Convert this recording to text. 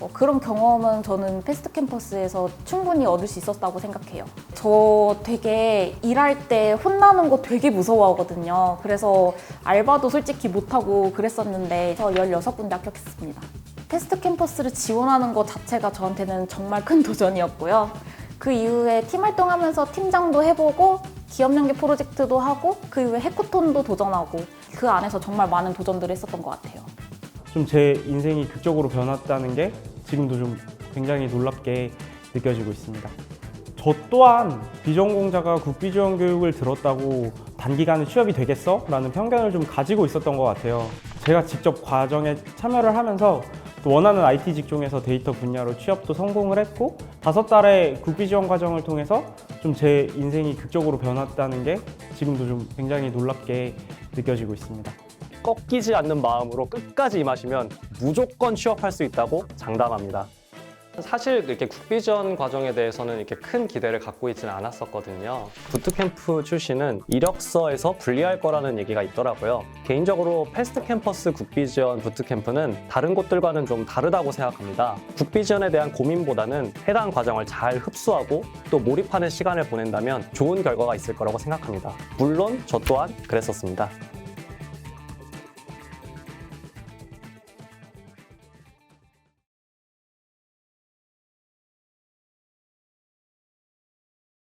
어, 그런 경험은 저는 패스트 캠퍼스에서 충분히 얻을 수 있었다고 생각해요. 저 되게 일할 때 혼나는 거 되게 무서워하거든요. 그래서 알바도 솔직히 못하고 그랬었는데 저 16군데 합격했습니다. 패스트 캠퍼스를 지원하는 것 자체가 저한테는 정말 큰 도전이었고요. 그 이후에 팀 활동하면서 팀장도 해보고 기업 연계 프로젝트도 하고 그 이후에 해코톤도 도전하고 그 안에서 정말 많은 도전들을 했었던 것 같아요. 좀 제 인생이 극적으로 변했다는 게 지금도 좀 굉장히 놀랍게 느껴지고 있습니다. 저 또한 비전공자가 국비지원 교육을 들었다고 단기간에 취업이 되겠어? 라는 편견을 좀 가지고 있었던 것 같아요. 제가 직접 과정에 참여를 하면서 또 원하는 IT 직종에서 데이터 분야로 취업도 성공을 했고 다섯 달의 국비 지원 과정을 통해서 좀 제 인생이 극적으로 변했다는 게 지금도 좀 굉장히 놀랍게 느껴지고 있습니다. 꺾이지 않는 마음으로 끝까지 임하시면 무조건 취업할 수 있다고 장담합니다. 사실 이렇게 국비전 과정에 대해서는 이렇게 큰 기대를 갖고 있지는 않았었거든요. 부트캠프 출신은 이력서에서 불리할 거라는 얘기가 있더라고요. 개인적으로 패스트 캠퍼스 국비전 부트캠프는 다른 곳들과는 좀 다르다고 생각합니다. 국비전에 대한 고민보다는 해당 과정을 잘 흡수하고 또 몰입하는 시간을 보낸다면 좋은 결과가 있을 거라고 생각합니다. 물론 저 또한 그랬었습니다.